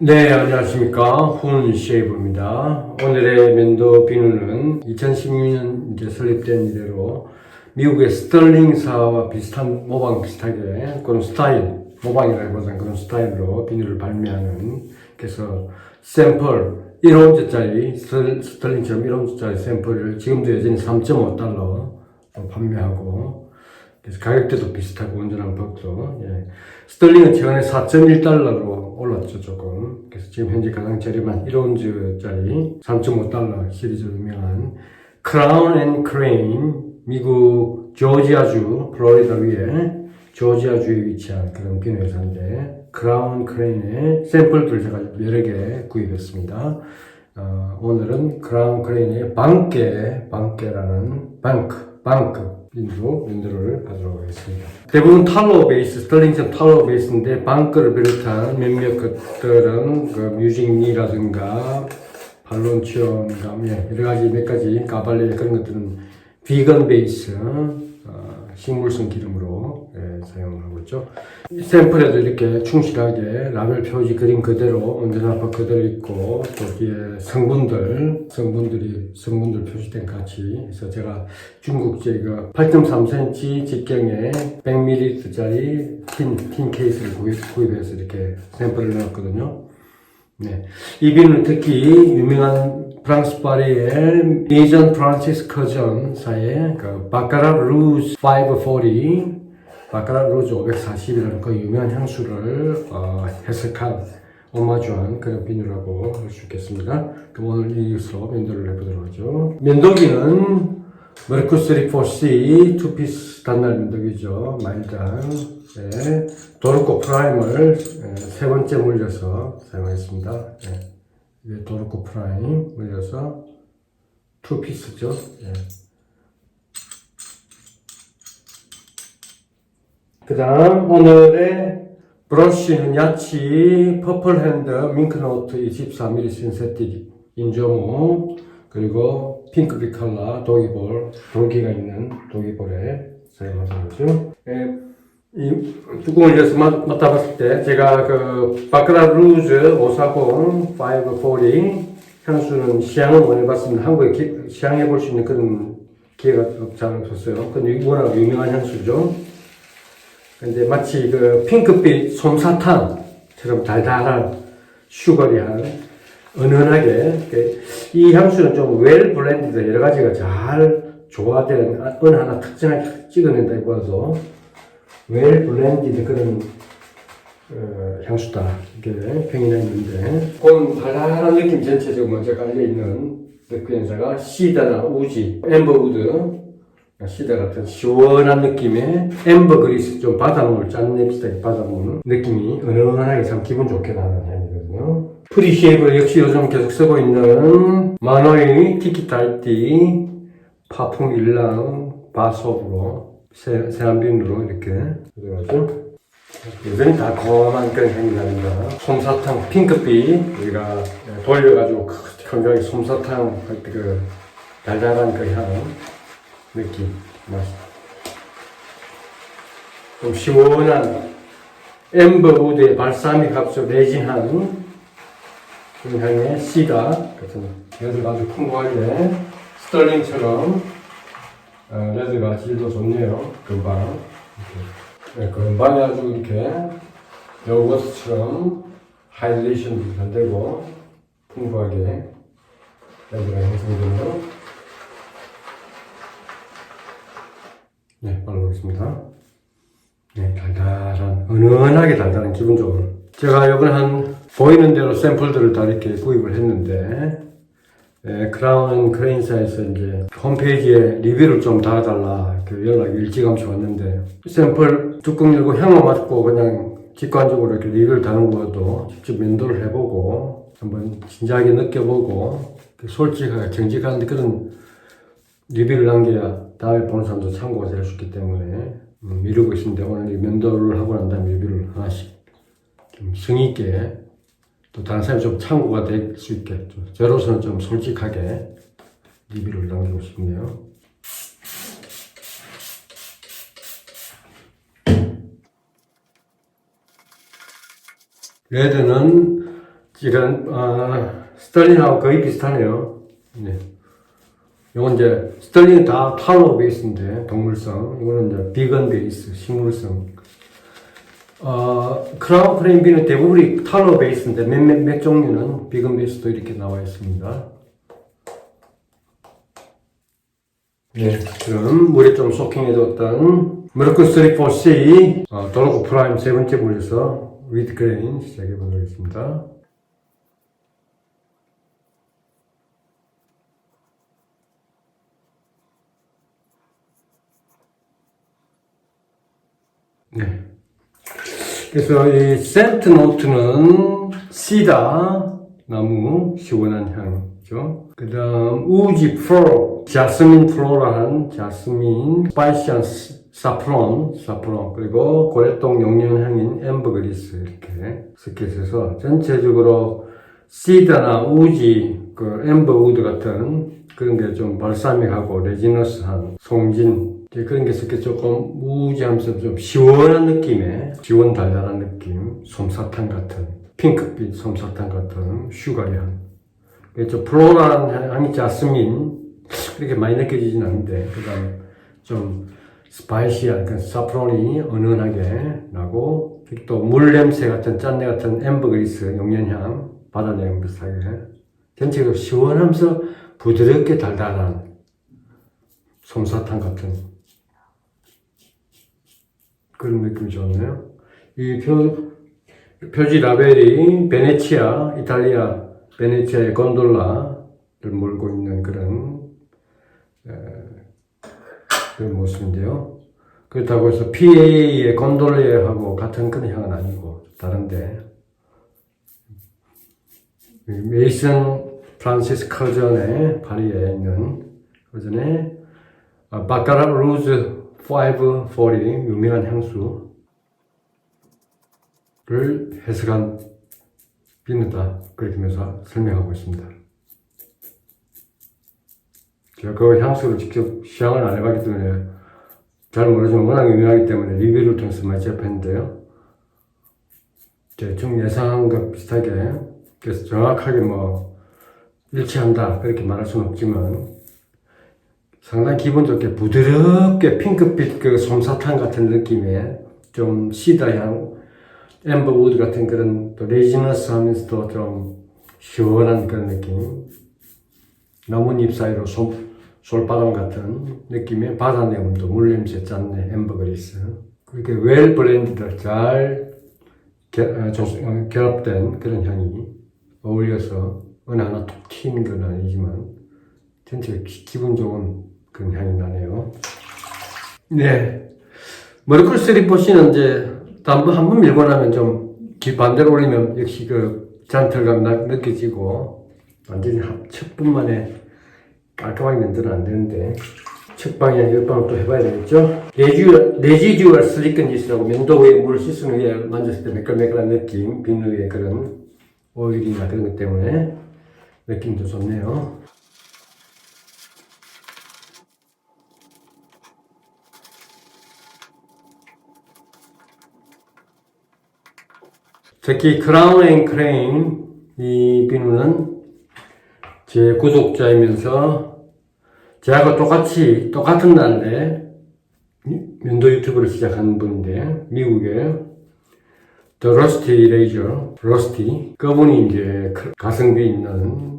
네, 안녕하십니까. 훈 쉐이브입니다. 오늘의 면도 비누는 2016년 이제 설립된 이래로 미국의 스털링 사와 비슷한, 모방 비슷하게 그런 스타일, 모방이라기보다는 그런 스타일로 비누를 발매하는, 그래서 샘플, 1온짜리, 스털링처럼 1온짜리 샘플을 지금도 여전히 3.5달러 판매하고, 그래서 가격대도 비슷하고 온전한 법도 예. 스털링은 최근에 4.1달러로 올랐죠 조금. 그래서 지금 현재 가장 저렴한 1온즈짜리 3.5달러 시리즈로 유명한 크라운 앤 크레인 미국 조지아주 플로리다 위에 조지아주에 위치한 그런 비누 회사인데 크라운 크레인의 샘플들 제가 여러 개 구입했습니다. 어, 오늘은 크라운 크레인의 방깨 방깨라는 방크 방크 빈도 윈도를 하도록 하겠습니다. 대부분 탈로 베이스, 스털링처럼 탈로 베이스인데 방크를 비롯한 몇몇 것들은 그 뮤직니라든가 발론치온가 예, 여러 가지 몇 가지 가발레 그런 것들은 비건 베이스 어, 식물성 기름으로 예, 사용하고 있죠. 이 샘플에도 이렇게 충실하게 라벨 표지 그림 그대로 온전한 그대로 있고 거기에 성분들 성분들이 성분들 표시된 같이 해서 제가 중국 제가 8.3cm 직경에 100ml짜리 tin, tin 케이스를 구입, 구입 해서 이렇게 샘플을 넣었거든요. 네. 이 비누는 특히 유명한 프랑스 파리의 메이전 프란치스커 전사의 그 바카라 루즈 540, 바카라 루즈 540이라는 그 유명한 향수를 어, 해석한 오마주한 그런 비누라고 할 수 있겠습니다. 그럼 오늘 이것으로 면도를 해보도록 하죠. 면도기는 머리쿠스 4C 투피스 단날 면도기죠. 마일드한 네. 도르코 프라임을 예, 세 번째 물려서 사용했습니다. 예. 이게 도르코 프라임 물려서 투피스죠. 예. 그 다음 오늘의 브러쉬는 야치 퍼플 핸드 밍크노트 24mm 신세틱 인조모 그리고 핑크빛 컬러 도기볼 돌기가 있는 도기볼에 사용하는 거죠. 예, 이 뚜껑을 열어서 맡- 맡아봤을 때 제가 그 바크라 루즈 540 540 향수는 시향은 못 해봤습니다. 한국에 기- 시향해 볼 수 있는 그런 기회가 잘 없었어요. 근데 워낙 유명한 향수죠. 근데 마치 그 핑크빛 솜사탕처럼 달달한 슈거리한 은은하게 그이 향수는 좀 웰 블렌디드 여러 가지가 잘 조화된 어느 하나 특징을 찍어낸다고 봐서 웰 블렌디드 그런 어, 향수다. 이렇게 평이 났는데. 그건 달달한 느낌 전체적으로 먼저 깔려있는 그 연사가 시다나 우지 엠버우드 시다 같은 시원한 느낌의 엠버 그리스 좀 짠내 비슷하게 바닷물 느낌이 은은하게 참 기분 좋게 나는 향이거든요. 프리쉐이브를 역시 요즘 계속 쓰고 있는 마노이 티키타이티 파풍 일랑 바소브로 새, 새한빈으로 이렇게 들어가죠 여전히 달콤한 그런 향이 납니다 솜사탕 핑크빛 우리가 돌려가지고 건강히 솜사탕 할 때 그 달달한 그 향 느낌, 맛. 좀 시원한 엠버 우드의 발사믹 합수 레진한 향의 씨가 같은 레드가 아주 풍부하게 스털링처럼 어, 레드가 질도 좋네요. 금방 이렇게. 네, 금방이 아주 이렇게 요거트처럼 하이드레이션도 잘 되고 풍부하게 레드가 형성되네요. 네, 바르겠습니다. 네, 달달한, 은은하게 달달한 기분 좋은. 제가 이번에 한, 보이는 대로 샘플들을 다 이렇게 구입을 했는데, 네, 크라운 크레인사에서 이제 홈페이지에 리뷰를 좀 달아달라. 그 연락이 일찌감치 왔는데, 샘플 뚜껑 열고 향만 맡고 그냥 직관적으로 이렇게 리뷰를 다는 것도 직접 면도를 해보고, 한번 진지하게 느껴보고, 솔직하게 정직한 그런 리뷰를 남겨야 다음에 보는 사람도 참고가 될 수 있기 때문에 음, 미루고 있습니다. 오늘 이 면도를 하고 난 다음에 리뷰를 하나씩 좀 성의 있게 또 다른 사람이 좀 참고가 될 수 있게 좀 저로서는 좀 솔직하게 리뷰를 남기고 싶네요. 레드는 이런 아, 스털린하고 거의 비슷하네요. 네. 이건 이제 스털린은 다 탈로 베이스인데 동물성, 이거는 이제 비건 베이스, 식물성. 어, 크라운 프레임비는 대부분이 탈로 베이스인데 몇몇 몇 종류는 비건 베이스도 이렇게 나와 있습니다. 네, 그럼 물에 좀 소킹해뒀던 머르크 34C 어, 도로코 프라임 세 번째 물에서 위드 그레인 시작해 보도록 하겠습니다. 네. 그래서 이 센트 노트는 시다 나무 시원한 향이죠. 그 다음 우지 플로 자스민 플로라한 자스민 스파이시한 사프론 사프론 그리고 고래똥 용량향인 엠버 그리스 이렇게 스켓에서 전체적으로 시다나 우지 그 엠버 우드 같은 그런 게 좀 발사믹하고 레지너스한 송진 그런 게 있었게 조금 우지하면서 좀 시원한 느낌의 시원 달달한 느낌 솜사탕 같은 핑크빛 솜사탕 같은 슈가향 좀 플로랄한 향이 자스민 그렇게 많이 느껴지진 않는데 그 다음 좀 스파이시한 그 사프론이 은은하게 나고 또 물 냄새 같은 짠내 같은 엠버그리스 용연향 바다내용 비슷하게. 전체적으로 시원하면서 부드럽게 달달한 솜사탕 같은 그런 느낌이 좋네요. 이 표, 표지 라벨이 베네치아, 이탈리아 베네치아의 건돌라를 몰고 있는 그런 에, 그런 모습인데요. 그렇다고 해서 PA의 건돌레하고 같은 그런 향은 아니고 다른데 이 메이슨 프란시스 커전의 파리에 있는 커전의 아, 바카라 루즈 540 유명한 향수를 해석한 비누다 그렇게 하면서 설명하고 있습니다. 제가 그 향수를 직접 시향을 안 해봤기 때문에 잘 모르지만 워낙 유명하기 때문에 리뷰를 통해서 많이 접했는데요. 대충 예상한 것 비슷하게 그래서 정확하게 뭐 일치한다 그렇게 말할 수는 없지만 상당히 기분 좋게 부드럽게 핑크빛 그 솜사탕 같은 느낌의 좀 시다향 엠버우드 같은 그런 또 레지너스 하면서도 좀 시원한 그런 느낌. 나뭇잎 사이로 솔, 솔바람 같은 느낌의 바다 내음도 물냄새 짠내 엠버그리스. 그렇게 웰 블렌드 잘 겨, 어, 조, 어, 결합된 그런 향이 어울려서 어느 하나 톡 튀는 건 아니지만 전체 기, 기분 좋은 그런 향이 나네요. 네. 머리클 스리포시는 이제 한번 한번 밀고 나면 좀 기- 반대로 올리면 역시 그 잔털감 나- 느껴지고 완전히 합- 첫 분 만에 깔끔하게 만들면 안 되는데 첫 방이나 열 방을 또 해봐야 되겠죠? 레지듀얼, 레지듀얼 슬리컨짓이라고 면도 위에 물 씻은 위에 만졌을 때 매끌매끌한 느낌 비누의 그런 오일이나 그런 것 때문에 느낌도 좋네요. 특히 크라운 앤 크레인 이 비누는 제 구독자이면서 저하고 똑같이 똑같은 날에 면도 유튜브를 시작한 분인데 미국의 The Rusty Razor, Rusty. 그분이 이제 크- 가성비 있는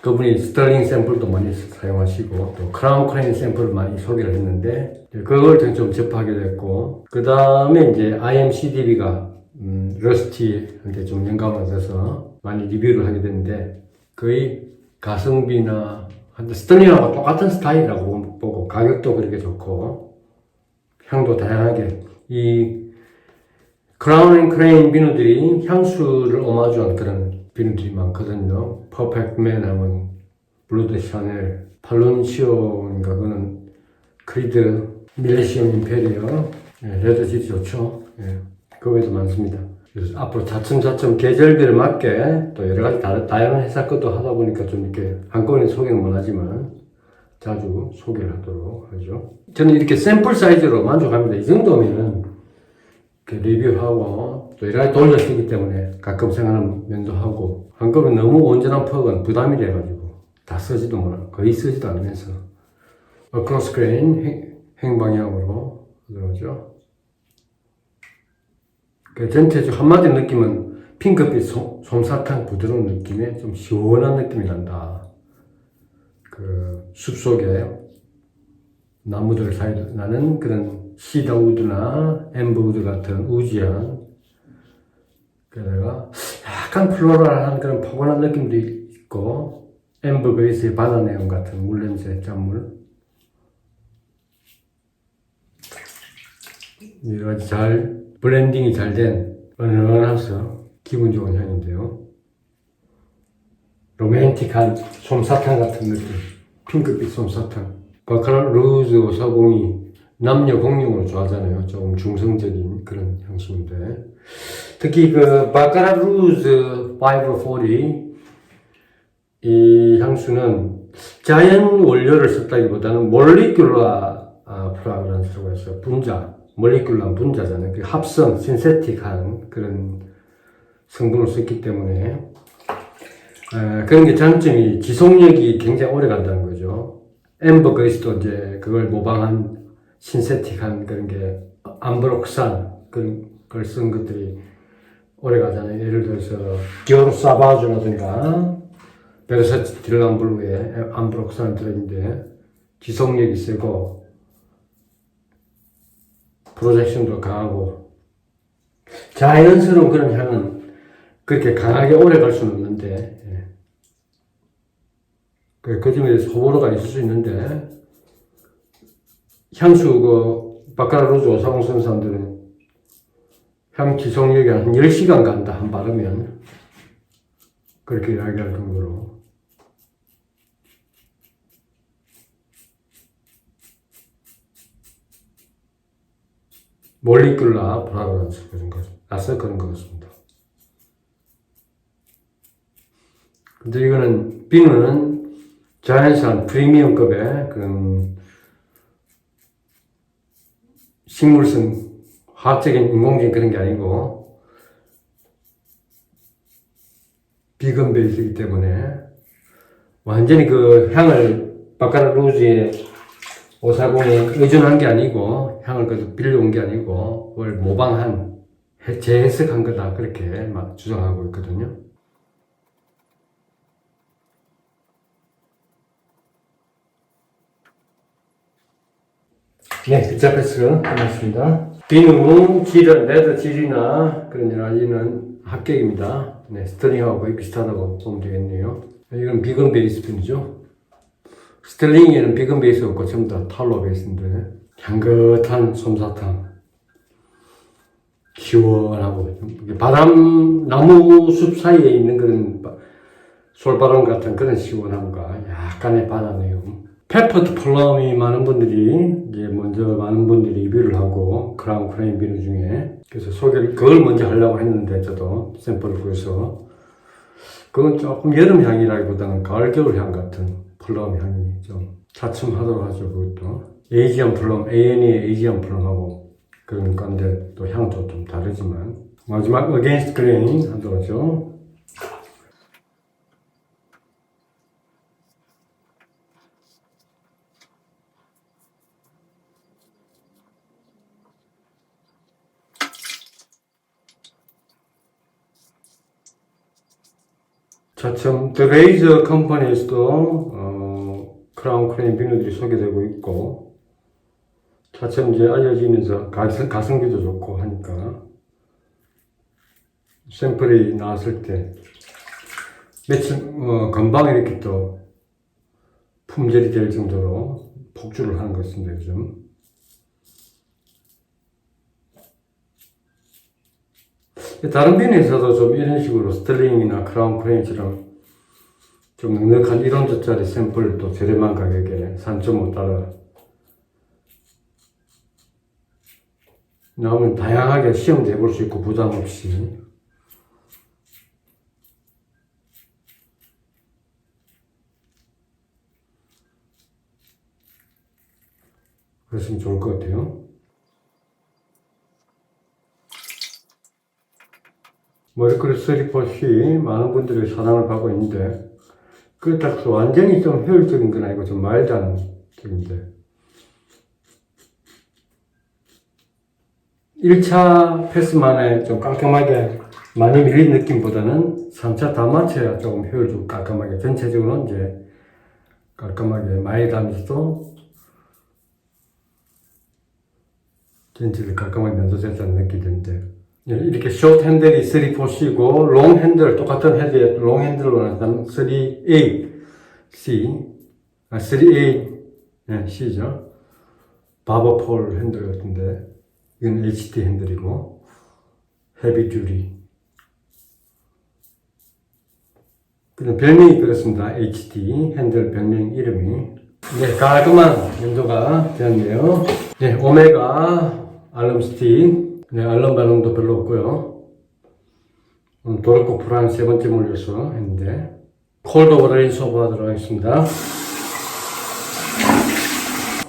그분이 스털링 샘플도 많이 사용하시고 또 크라운 크레인 샘플을 많이 소개를 했는데 그걸 좀 접하게 됐고 그 다음에 이제 IMCDB가 음, 러스티한테 좀 영감을 얻어서 많이 리뷰를 하게 됐는데 거의 가성비나 스털링하고 똑같은 스타일이라고 보고 가격도 그렇게 좋고 향도 다양하게 이 크라운 앤 크레인 비누들이 향수를 오마주한 그런 비누들이 많거든요. 퍼펙트맨 하면 블루드 샤넬, 팔론시오인가 그거는 크리드, 밀레시움 임페리어, 예, 레드 질이 좋죠. 예, 그 외에도 많습니다. 그래서 앞으로 차츰차츰 계절별에 맞게 또 여러 가지 다, 다양한 회사 것도 하다 보니까 좀 이렇게 한꺼번에 소개는 못 하지만 자주 소개를 하도록 하죠. 저는 이렇게 샘플 사이즈로 만족합니다. 이 정도면 이렇게 리뷰하고 또 여러 가지 돌려 쓰기 때문에 가끔 생각하는 면도 하고 한꺼번에 너무 온전한 퍽은 부담이 돼가지고 다 쓰지도 못하고 거의 쓰지도 않으면서 어크로스 그레인 행- 행방향으로 들어오죠. 그 전체적으로 한마디로 느낌은 핑크빛 솜- 솜사탕 부드러운 느낌에 좀 시원한 느낌이 난다. 그 숲속에 나무들 사이에 나는 그런 시더우드나 엠버우드 같은 우지한 게다가 약간 플로럴한 그런 포근한 느낌도 있고 엠버 베이스의 바다 내용 같은 물냄새 짠물 여러 가지 잘 블렌딩이 잘된 은은해서 기분 좋은 향인데요. 로맨틱한 솜사탕 같은 느낌. 핑크빛 솜사탕. 바카라 루즈 오사공이 남녀 공용으로 좋아하잖아요. 조금 중성적인 그런 향수인데. 특히 그 바카라 루즈 540, 이 향수는 자연 원료를 썼다기보다는 몰리큘라 아, 프라그란스라고 해서 분자, 몰리큘라 분자잖아요. 그 합성, 신세틱한 그런 성분을 썼기 때문에 아, 그런 게 장점이 지속력이 굉장히 오래 간다는 거죠. 엠버 그리스도 이제 그걸 모방한 신세틱한 그런 게 암브록산 그런 걸 쓴 것들이 오래 가잖아요. 예를 들어서 기어로 사바주라든가 베르사치 딜람블루에 암브록산 들어있는데 지속력이 세고 프로젝션도 강하고. 자연스러운 그런 향은 그렇게 강하게 오래 갈 수는 없는데 예. 그, 그 중에 소보로가 있을 수 있는데 향수 그 바카라로즈 오사공 쓴 사람들은 향 지속력이 한 10시간 간다 한 바르면. 그렇게 이야기할 정도로 몰리큘라 브라그란스 그런 거 아서 그런 것 같습니다. 근데 이거는 비누는 자연산 프리미엄급의 그런 식물성 화학적인 인공적인 그런 게 아니고 비건 베이스이기 때문에 완전히 그 향을 바카라 루즈의 오사공에 의존한 게 아니고 향을 그래도 빌려온 게 아니고 그걸 모방한 해- 재해석한 거다 그렇게 막 주장하고 있거든요. 네, 빗자 패스가 끝났습니다. 비누, 질은, 레드 질이나 그런 여러 가지는 합격입니다. 네, 스터링하고 거의 비슷하다고 보면 되겠네요. 이건 비건 베이스 핀이죠. 스텔링에는 비건 베이스 없고 전부 다 탈로 베이스인데 향긋한 솜사탕. 시원하고 바람 나무 숲 사이에 있는 그런 바- 솔바람 같은 그런 시원함과 약간의 바다 내용. 페퍼드 플럼이 많은 분들이 이제 먼저 많은 분들이 리뷰를 하고 크라운 크레인 비누 중에 그래서 소개를 그걸 먼저 하려고 했는데 저도 샘플을 구해서 그건 조금 여름 향이라기보다는 가을 겨울 향 같은 플럼 향이 좀 차츰하도록 하죠 그것도. 에이지언 플럼 A&E의 에이지언 플럼하고 그런 건데 또 향도 좀 다르지만. 마지막 어게인스트 그레인 하도록 하죠. 차츰 더 레이저 컴퍼니에서도 어, 크라운 크레인 비누들이 소개되고 있고 차츰 이제 알려지면서 가성, 가성비도 좋고 하니까 샘플이 나왔을 때 며칠 어, 금방 이렇게 또 품절이 될 정도로 폭주를 하는 것 같습니다 요즘. 다른 비누에서도 좀 이런 식으로 스텔링이나 크라운 크레인처럼 좀 넉넉한 1원짜리 샘플을 또 저렴한 가격에 3.5달러 나오면 다양하게 시험도 해볼 수 있고 부담 없이. 그랬으면 좋을 것 같아요. 머리크리 쓰리포시 많은 분들이 사랑을 받고 있는데 그렇다고 해서 완전히 좀 효율적인 건 아니고 좀 마일드한 쪽인데. 1차 패스만에 좀 깔끔하게 많이 밀린 느낌보다는 3차 다 맞춰야 조금 효율적으로 깔끔하게 전체적으로 이제 깔끔하게 마일드하면서도 전체를 깔끔하게 느낌이 드는데. 예, 이렇게 숏 핸들이 3, 4C고 롱 핸들 똑같은 헤드에 롱 핸들로 나타난 3A C. 아 3A 네, C죠. 바버폴 핸들 같은데. 이건 HT 핸들이고. 헤비 듀리 그냥 별명이 그렇습니다. HT 핸들 별명 이름이. 네 깔끔한 면도가 되었네요. 네 오메가 알럼 스틱 네, 알람 반응도 별로 없고요. 오늘 도르코 프란 세 번째 몰려서 했는데 콜드 워터인 소브 하도록 하겠습니다.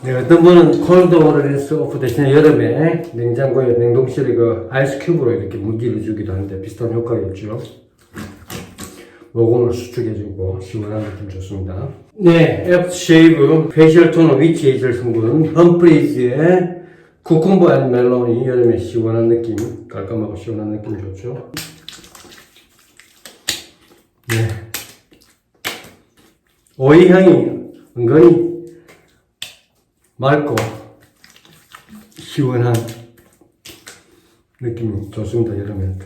네, 어떤 분은 콜드 워터인 소프 대신에 여름에 냉장고에 냉동실에 그 아이스 큐브로 이렇게 무기를 주기도 하는데 비슷한 효과가 있죠. 모공을 수축해주고 시원한 느낌 좋습니다. 네, 앱 쉐이브 페이셜 토너 위치 에이젤 성분 험프리즈의 쿠kum버 앤 멜론이 여름에 시원한 느낌, 깔끔하고 시원한 느낌 좋죠. 네. 오이 향이 은근히 맑고 시원한 느낌이 좋습니다. 여름에.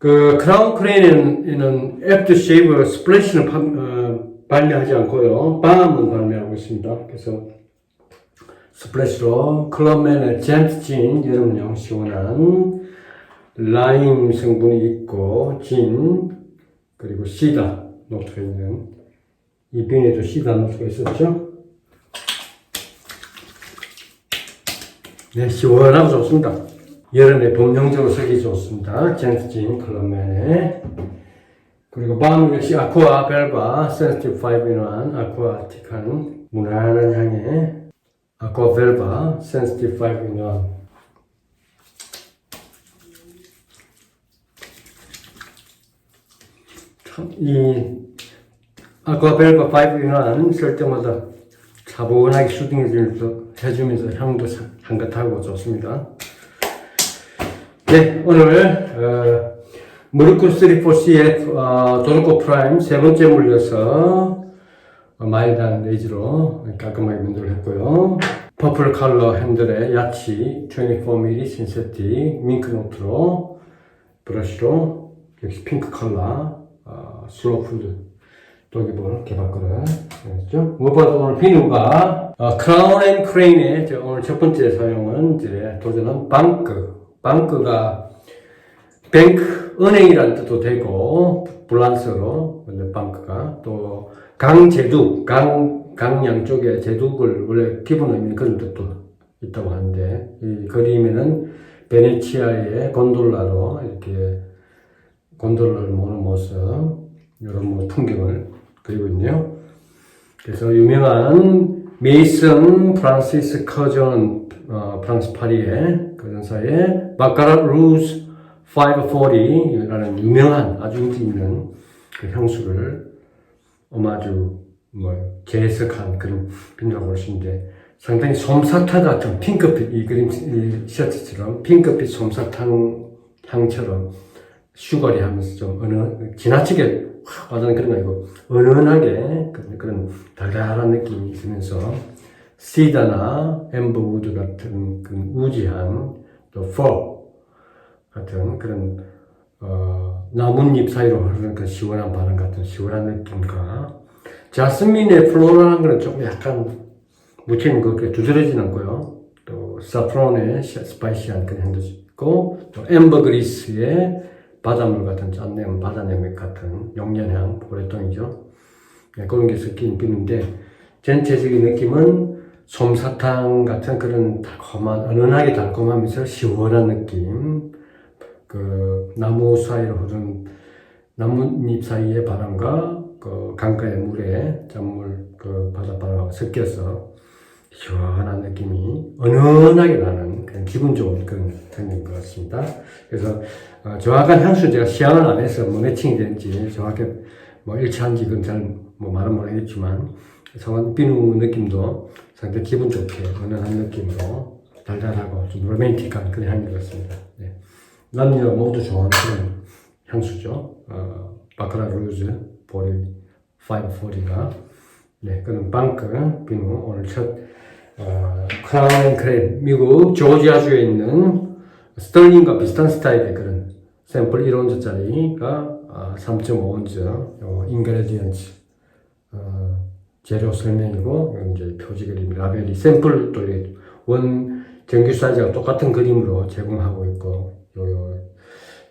그 크라운 크레인은 애프터 쉐이브 스플래시는 파- 어, 발매하지 않고요. 밤은 발매하고 있습니다. 그래서 스플래시로 클럽맨의 젠트진 여러분용 시원한 라임 성분이 있고 진 그리고 시다 노트가 있는 이瓶에도 시다 노트가 있었죠? 네 시원하고 좋습니다. 여름에 봄용적으로 쓰기 좋습니다. 젠트진 클럽맨의. 그리고 밤 역시 아쿠아 벨바 센스티브 5인원 아쿠아틱한 무난한 향의 아쿠아 벨바 센스티브 5인원 이 아쿠아 벨바 5인원 쓸 때마다 차분하게 슈팅해주면서 해주면서 향도 사- 향긋하고 좋습니다. 네, 오늘 어, 무르쿠 3-4C의 어, 도르코 프라임 세 번째 물려서 어, 마일드한 레이즈로 깔끔하게 면도를 했고요. 퍼플 컬러 핸들에 야치 24mm 신세틱 밍크 노트로 브러쉬로 역시 핑크 컬러 어, 슬로푸드 도기볼 개발거를 했죠. 무엇보다 오늘 비누가 어, 크라운 앤 크레인의 저 오늘 첫 번째 사용은 이제 도전은 방크 방크가 뱅크 은행이라는 뜻도 되고 불란서로 근데 방크가 또 강제둑 강 강양 쪽에 제둑을 원래 기본 의미는 그런 뜻도 있다고 하는데 이 그림에는 베네치아의 곤돌라로 이렇게 곤돌라를 모는 모습 이런 뭐 풍경을 그리고 있네요. 그래서 유명한 메이슨 프란시스 커전 어, 프랑스 파리의 거전사의 바카라 루즈 540이라는 유명한 아주 인기 있는 그 향수를 오마주 뭐 재해석한 그런 빈이라고 볼 수 있는데 상당히 솜사탕 같은 핑크빛 이 그림 이 셔츠처럼 핑크빛 솜사탕 향처럼 슈거리 하면서 좀 어느 지나치게 확 와닿는 그런 거 아니고 은은하게 그런, 그런 달달한 느낌이 있으면서 시다나 엠버우드 같은 그 우지한 또 포 같은 그런 어, 나뭇잎 사이로 흐르는 그 시원한 바람 같은 시원한 느낌과 자스민의 플로라는 거는 조금 약간 묻히는 그렇게 두드러지지 않고요. 또 사프론의 시- 스파이시한 그런 향도 있고 또 엠버그리스의 바닷물 같은 짠내음 바다내물 같은 용연향 보레똥이죠. 네, 그런 게 섞인 비누인데 전체적인 느낌은 솜사탕 같은 그런 달콤한 은은하게 달콤하면서 시원한 느낌 그 나무 사이로 흐르는 나뭇잎 사이의 바람과 그 강가의 물에 잔물 그 바닷바람하고 섞여서 시원한 느낌이 은은하게 나는 그냥 기분 좋은 그런 향인 것 같습니다. 그래서 어, 정확한 향수 제가 시향을 안 해서 뭐 매칭이 되는지 정확히 뭐 일치한지 그건 잘뭐 말은 모르겠지만 정확한 비누 느낌도 상당히 기분 좋게 은은한 느낌으로 달달하고 좀 로맨틱한 그런 향인 것 같습니다. 네. 남녀 모두 좋아하는 향수죠. 어, 바카라 루즈 보리 540가 네, 그런 방크 비누 오늘 첫 어, 크라운 크레임 미국 조지아주에 있는 스털링과 비슷한 스타일의 그런 샘플 1온즈짜리가 어, 3.5온즈 요 인그레디언츠 어, 재료 설명이고 이제 표지 그림 라벨이 샘플 또 이렇게 원 정규 사이즈가 똑같은 그림으로 제공하고 있고 요요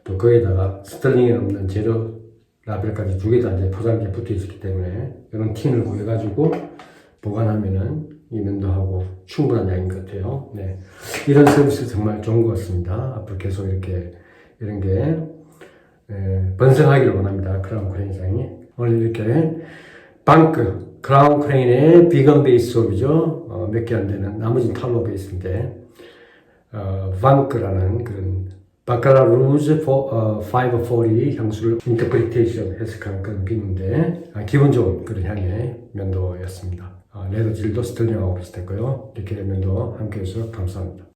또 거기에다가 스털링에 없는 재료 라벨까지 두 개 다 이제 포장지에 붙어 있기 때문에 이런 틴을 구해가지고 보관하면은 이 면도 하고 충분한 양인 것 같아요. 네. 이런 서비스 정말 좋은 것 같습니다. 앞으로 계속 이렇게 이런 게 에, 번성하기를 원합니다. 크라운 크레인 상이. 오늘 이렇게 방크, 크라운 크레인의 비건 베이스 수업이죠. 어, 몇개 안 되는, 나머지는 탈로 베이스인데, 어, 방크라는 그런 바카라 루즈 540 향수를 인터프리테이션 해석한 그런 비누인데 아, 기분 좋은 그런 향의 면도였습니다. 아, 레더 질도 스틀링하고 비슷했고요. 이렇게 면도 함께 해주셔서 감사합니다.